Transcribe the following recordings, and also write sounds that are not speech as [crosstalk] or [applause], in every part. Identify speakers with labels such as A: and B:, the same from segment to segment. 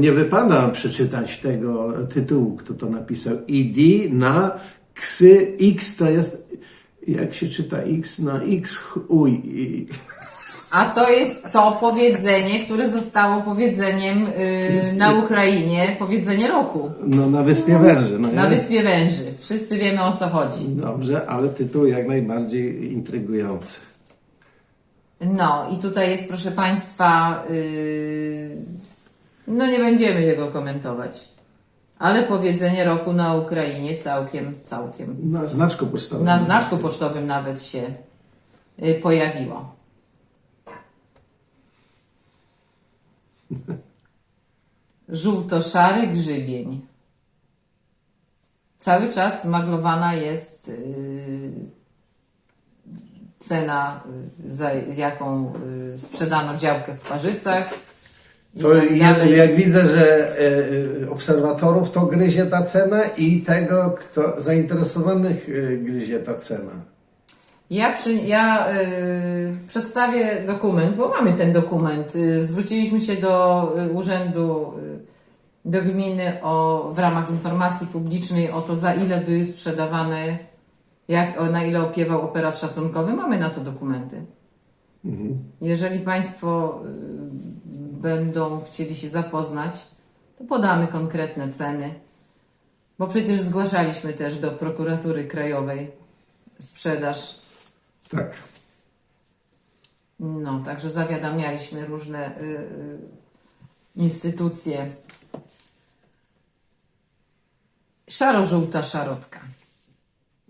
A: nie wypada przeczytać tego tytułu, kto to napisał. ID na ksy, X to jest, jak się czyta X na X, uj. i-
B: A to jest to powiedzenie, które zostało powiedzeniem y, na Ukrainie, powiedzenie roku.
A: No na Wyspie Węży. No,
B: Na
A: ja-
B: Wyspie Węży. Wszyscy wiemy o co chodzi.
A: Dobrze, ale tytuł jak najbardziej intrygujący.
B: No i tutaj jest, proszę Państwa, y, no nie będziemy tego komentować. Ale powiedzenie roku na Ukrainie całkiem, całkiem.
A: Na znaczku pocztowym.
B: Na znaczku pocztowym nawet się y, pojawiło. [laughs] Żółto-szary grzybień. Cały czas smaglowana jest y, cena, y, za jaką sprzedano działkę w Parzycach.
A: To
B: tak
A: jak, jak widzę, że e, e, obserwatorów to gryzie ta cena i tego, kto zainteresowanych e, gryzie ta cena.
B: Ja, przy, ja y, przedstawię dokument, bo mamy ten dokument. Y, zwróciliśmy się do y, urzędu, y, do gminy o, w ramach informacji publicznej o to, za ile były sprzedawane, jak, o, na ile opiewał operat szacunkowy. Mamy na to dokumenty. Jeżeli Państwo y, będą chcieli się zapoznać, to podamy konkretne ceny, bo przecież zgłaszaliśmy też do prokuratury krajowej sprzedaż
A: Tak.
B: no, także zawiadamialiśmy różne y, y, instytucje. Szaro-żółta szarotka.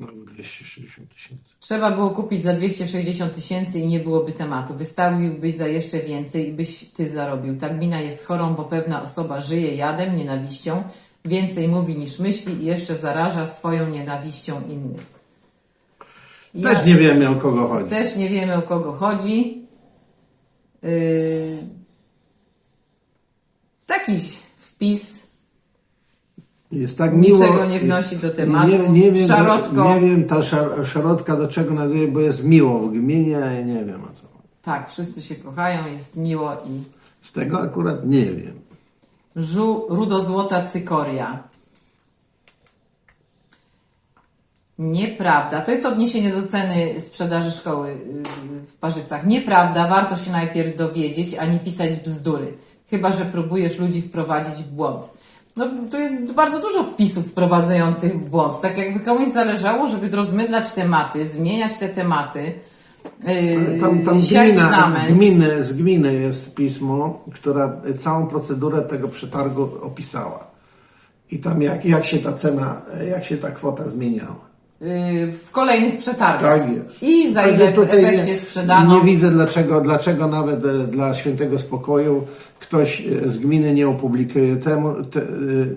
A: No, 260 tysięcy.
B: Trzeba było kupić za 260 tysięcy i nie byłoby tematu. Wystawiłbyś za jeszcze więcej i byś ty zarobił. Ta gmina jest chorą, bo pewna osoba żyje jadem, nienawiścią, więcej mówi niż myśli i jeszcze zaraża swoją nienawiścią innych. Ja-
A: Też nie wiemy o kogo chodzi.
B: Też nie wiemy o kogo chodzi. Yy, taki wpis.
A: Jest tak miło.
B: Niczego nie wnosi do tematu.
A: Nie, nie, wiem,
B: Szarotko.
A: nie wiem ta szar, szarotka do czego naduje, bo jest miło w gminie, nie wiem o co.
B: Tak, wszyscy się kochają, jest miło i
A: Z tego akurat nie wiem.
B: żu, rudozłota cykoria. Nieprawda. To jest odniesienie do ceny sprzedaży szkoły yy, w Parzycach. Nieprawda. Warto się najpierw dowiedzieć, a nie pisać bzdury. Chyba, że próbujesz ludzi wprowadzić w błąd. No, to jest bardzo dużo wpisów wprowadzających w błąd. Tak jakby komuś zależało, żeby rozmydlać tematy, zmieniać te tematy, yy,
A: Tam, tam
B: siać
A: gmina, gminy, z gminy jest pismo, która całą procedurę tego przetargu opisała. I tam jak, jak się ta cena, jak się ta kwota zmieniała.
B: Yy, w kolejnych przetargach.
A: Tak jest.
B: I za ile w efekcie sprzedano.
A: Nie widzę dlaczego, dlaczego nawet e, dla świętego spokoju ktoś e, z gminy nie opublikuje temu, te, e,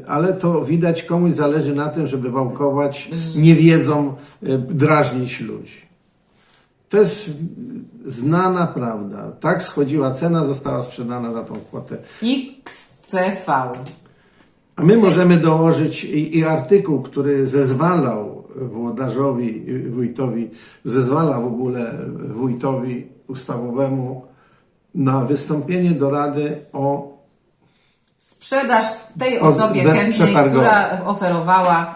A: ale to widać komuś zależy na tym, żeby wałkować niewiedzą, e, drażnić ludzi. To jest znana prawda. Tak schodziła cena, została sprzedana za tą kwotę.
B: XCV.
A: A my możemy dołożyć i, i artykuł, który zezwalał włodarzowi, wójtowi, zezwala w ogóle wójtowi ustawowemu na wystąpienie do Rady o
B: Sprzedaż tej osobie chętnej, która oferowała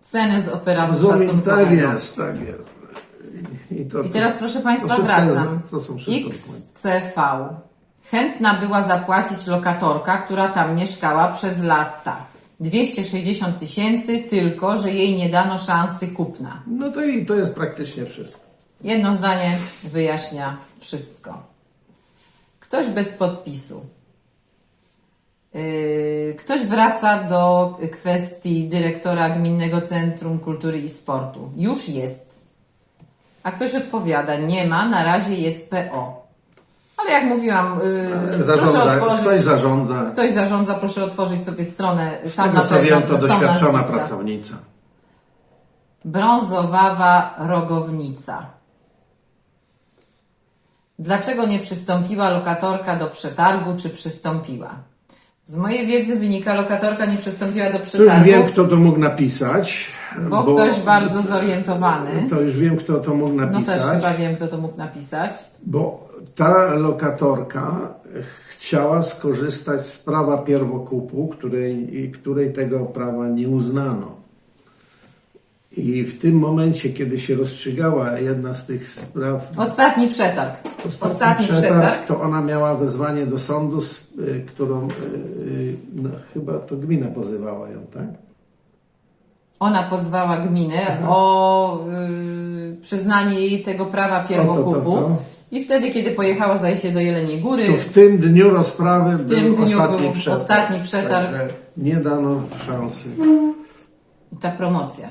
B: cenę z operatu
A: Zumi-
B: szacunkowego.
A: Tak jest, tak jest. I, to,
B: I teraz proszę Państwa wracam. XCV. Chętna była zapłacić lokatorka, która tam mieszkała przez lata. 260 tysięcy, tylko że jej nie dano szansy kupna.
A: No to i to jest praktycznie wszystko.
B: Jedno zdanie wyjaśnia wszystko. Ktoś bez podpisu. Yy, Ktoś wraca do kwestii dyrektora Gminnego Centrum Kultury i Sportu. Już jest. A ktoś odpowiada, nie ma, na razie jest PO. Ale jak mówiłam, yy, proszę
A: Zarządza,
B: otworzyć.
A: ktoś zarządza.
B: Ktoś zarządza, proszę otworzyć sobie stronę.
A: Z
B: Tam
A: tego
B: na
A: co wiem, to doświadczona
B: nazwiska.
A: pracownica.
B: Brązowawa rogownica. Dlaczego nie przystąpiła lokatorka do przetargu, czy przystąpiła? Z mojej wiedzy wynika, lokatorka nie przystąpiła do
A: To już
B: przetargu,
A: wiem, kto to mógł napisać.
B: Bo, ktoś bardzo zorientowany,
A: To już wiem, kto to mógł
B: no
A: napisać.
B: też chyba wiem, kto to mógł napisać,
A: Bo ta lokatorka chciała skorzystać z prawa pierwokupu, której, której tego prawa nie uznano. I w tym momencie, kiedy się rozstrzygała jedna z tych spraw,
B: Ostatni przetarg. Ostatni, przetarg.
A: to ona miała wezwanie do sądu, z, y, którą y, y, no, chyba to gmina pozywała ją, tak?
B: Ona pozwała gminę o y, przyznanie jej tego prawa pierwokupu.
A: To, to.
B: I wtedy, kiedy pojechała, zdaje się, do Jeleniej Góry,
A: To w tym dniu rozprawy był
B: tym dniu
A: ostatni
B: był
A: przetarg.
B: ostatni przetarg.
A: Także nie dano szansy.
B: i ta promocja.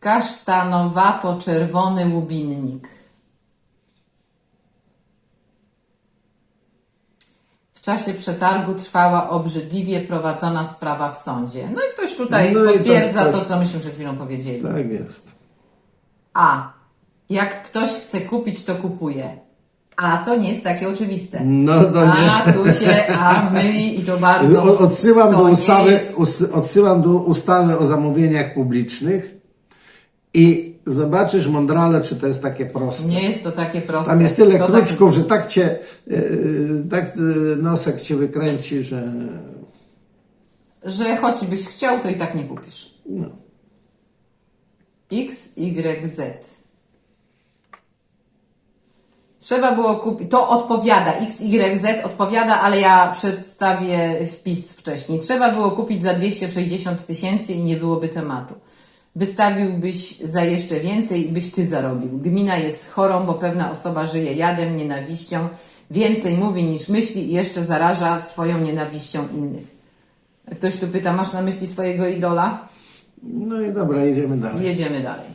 B: Kasztanowato-czerwony łubinnik. Czasie przetargu trwała obrzydliwie prowadzona sprawa w sądzie. No i ktoś tutaj
A: No i
B: potwierdza
A: tak,
B: to,
A: tak.
B: co myśmy przed chwilą powiedzieli.
A: Tak jest.
B: A. Jak ktoś chce kupić, to kupuje. A to nie jest takie oczywiste.
A: No to nie.
B: A tu się A myli i to bardzo.
A: O- Odsyłam
B: to
A: do, ustawy,
B: jest-
A: odsyłam do ustawy o zamówieniach publicznych i zobaczysz mądrale, czy to jest takie proste.
B: Nie jest to takie proste.
A: Tam jest tyle
B: to
A: kruczków, że tak cię, yy, tak yy, nosek cię wykręci, że
B: Tak, że choćbyś chciał, to i tak nie kupisz.
A: no.
B: X, Y, Z. Trzeba było kupić. To odpowiada. X, Y, Z odpowiada, ale ja przedstawię wpis wcześniej. Trzeba było kupić za 260 tysięcy i nie byłoby tematu. Wystawiłbyś za jeszcze więcej i byś ty zarobił. Gmina jest chorą, bo pewna osoba żyje jadem, nienawiścią, więcej mówi niż myśli i jeszcze zaraża swoją nienawiścią innych. Ktoś tu pyta, masz na myśli swojego idola?
A: no i dobra, idziemy dalej.
B: Jedziemy dalej.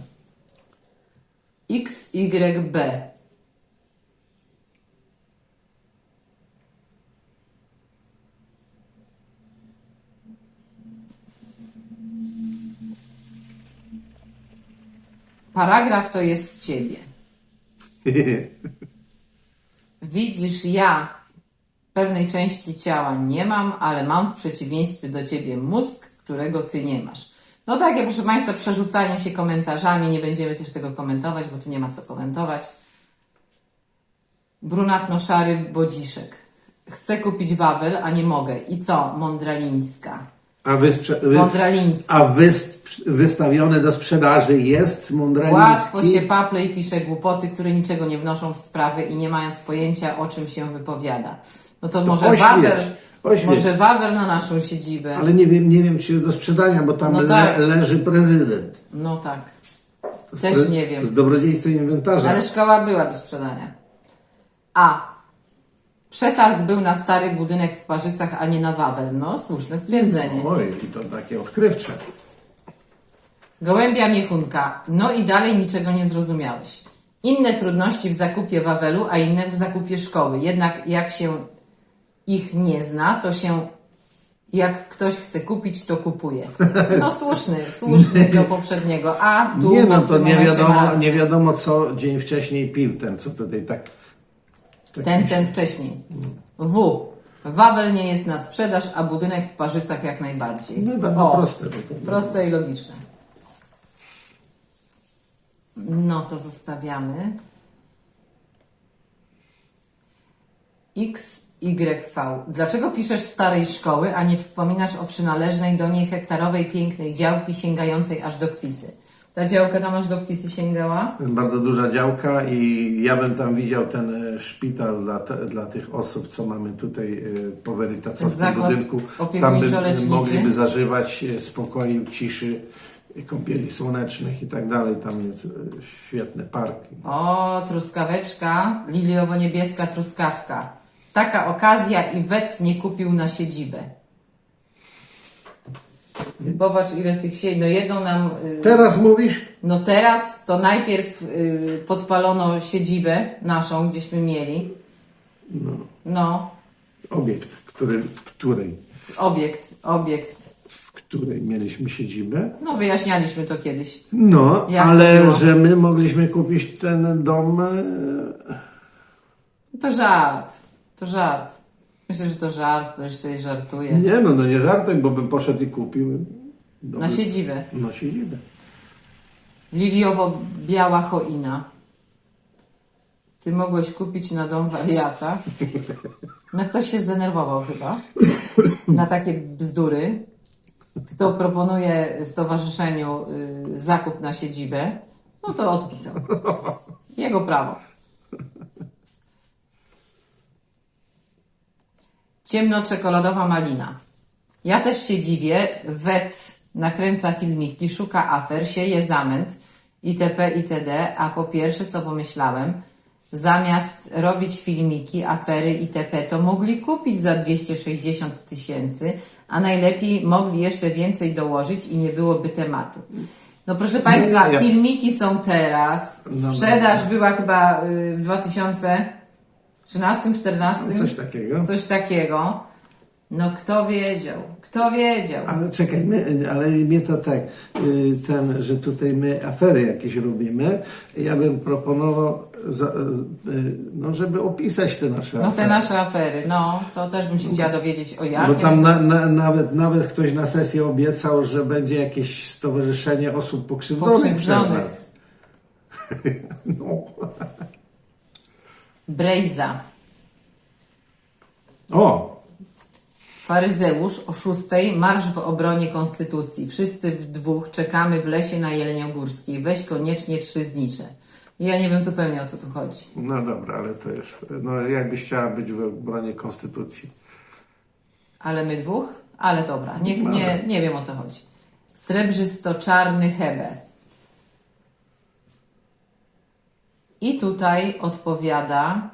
B: X, Paragraf to jest z ciebie. [laughs] Widzisz, ja pewnej części ciała nie mam, ale mam w przeciwieństwie do ciebie mózg, którego ty nie masz. No takie, proszę Państwa, przerzucanie się komentarzami. Nie będziemy też tego komentować, bo tu nie ma co komentować. Brunatno-szary bodziszek. Chcę kupić Wawel, a nie mogę. I co? Mądralińska.
A: A, wy, sprze- wy,
B: Mądralińska.
A: a wy, wystawione do sprzedaży jest mądraliński?
B: Łatwo się paple i pisze głupoty, które niczego nie wnoszą w sprawę i nie mając pojęcia, o czym się wypowiada. No to, może
A: oświeć,
B: Wawel,
A: oświeć.
B: może Wawel na naszą siedzibę.
A: Ale nie wiem, nie wiem, czy jest do sprzedania, bo tam
B: No
A: le,
B: tak.
A: leży prezydent.
B: No tak. Też nie wiem.
A: Z dobrodziejstwem inwentarza.
B: Ale szkoła była do sprzedania. A. Przetarg był na stary budynek w Parzycach, a nie na Wawel. No, słuszne stwierdzenie.
A: Oj, i to takie odkrywcze.
B: Gołębia Miechunka. No i dalej niczego nie zrozumiałeś. Inne trudności w zakupie Wawelu, a inne w zakupie szkoły. Jednak jak się ich nie zna, to się jak ktoś chce kupić, to kupuje. No słuszny, słuszny do poprzedniego. A tu
A: Nie no, to nie wiadomo, nie wiadomo co dzień wcześniej pił ten, co tutaj tak... tak
B: Ten, ten wcześniej. W. Wawel nie jest na sprzedaż, a budynek w Parzycach jak najbardziej.
A: No bardzo
B: O,
A: proste.
B: Proste i logiczne. No to zostawiamy. X, Y, V. Dlaczego piszesz starej szkoły, a nie wspominasz o przynależnej do niej hektarowej pięknej działki sięgającej aż do Kwisy? Ta działka tam aż do Kwisy sięgała?
A: Bardzo duża działka i ja bym tam widział ten e, szpital dla, te, dla tych osób, co mamy tutaj e, po werytacowskim
B: Zakład
A: budynku. Tam by mogliby zażywać e, spokoju, ciszy, kąpieli słonecznych i tak dalej. Tam jest świetny park.
B: O, truskaweczka, liliowo-niebieska truskawka. Taka okazja i wet nie kupił na siedzibę. Popatrz ile tych siedzi. No jedną nam... y,
A: Teraz mówisz?
B: No teraz to najpierw y, podpalono siedzibę naszą, gdzieśmy mieli. No,
A: Obiekt, który, w której,
B: obiekt, obiekt.
A: w której mieliśmy siedzibę.
B: No wyjaśnialiśmy to kiedyś.
A: No,
B: Jak to
A: ale
B: było?
A: że my mogliśmy kupić ten dom. e,
B: To żart, to żart. Myślę, że to żart, ktoś sobie żartuje.
A: Nie no, no nie żartek, bo bym poszedł i kupił.
B: Na siedzibę.
A: Na siedzibę.
B: Liliowo-biała choina. ty mogłeś kupić na dom wariata. No ktoś się zdenerwował chyba na takie bzdury. Kto proponuje stowarzyszeniu y, zakup na siedzibę, no to odpisał. Jego prawo. Ciemno-czekoladowa malina. Ja też się dziwię. Wet nakręca filmiki, szuka afer, sieje zamęt itp. itd. A po pierwsze, co pomyślałem, zamiast robić filmiki, afery itp., to mogli kupić za 260 tysięcy, a najlepiej mogli jeszcze więcej dołożyć i nie byłoby tematu. No proszę Państwa,
A: ja-
B: filmiki są teraz.
A: No,
B: Sprzedaż była chyba y, w 2013-2014.
A: Coś takiego.
B: Coś takiego. No kto wiedział? Kto wiedział?
A: Ale czekaj, my, ale mnie to tak, y, ten, że tutaj my afery jakieś robimy, ja bym proponował, za, y, no, żeby opisać te nasze
B: No
A: afery.
B: te nasze afery, no to też bym się chciała dowiedzieć o
A: Bo
B: jakie.
A: tam na, na, nawet, nawet ktoś na sesji obiecał, że będzie jakieś stowarzyszenie osób pokrzywdzonych, przez
B: Pokrzywdzonych.
A: nas. [laughs] No.
B: Brejza.
A: O,
B: Faryzeusz o szóstej, marsz w obronie konstytucji. Wszyscy w dwóch czekamy w lesie na Jeleniogórskiej. Weź koniecznie trzy znicze. Ja nie wiem zupełnie o co tu chodzi.
A: no dobra, ale to jest, no jakbyś chciała być w obronie konstytucji.
B: Ale my dwóch? Ale dobra, nie, nie, nie wiem o co chodzi. Srebrzysto-czarny Hebe. I tutaj odpowiada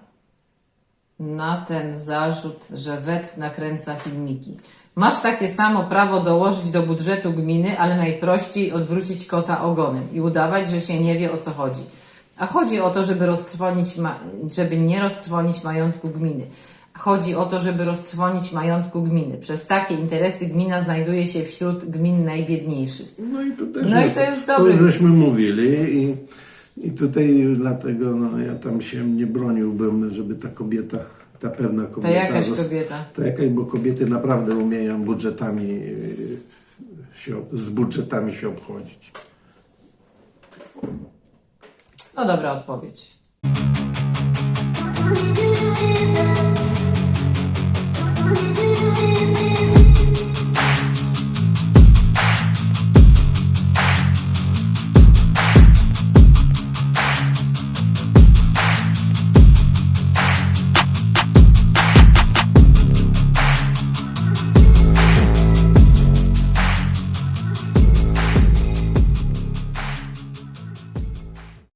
B: na ten zarzut, że WET nakręca filmiki. Masz takie samo prawo dołożyć do budżetu gminy, ale najprościej odwrócić kota ogonem i udawać, że się nie wie o co chodzi. A chodzi o to, żeby roztrwonić, żeby nie roztrwonić majątku gminy. Chodzi o to, żeby roztrwonić majątku gminy. Przez takie interesy gmina znajduje się wśród gmin najbiedniejszych.
A: No i tu też
B: No i to jest dobry.
A: żeśmy mówili i, i tutaj dlatego no, ja tam się nie broniłbym, żeby ta kobieta, ta pewna kobieta.
B: To jakaś
A: zas-
B: kobieta.
A: To jakaś, bo kobiety naprawdę umieją budżetami y, się, z budżetami się obchodzić.
B: No dobra odpowiedź.
C: What do do?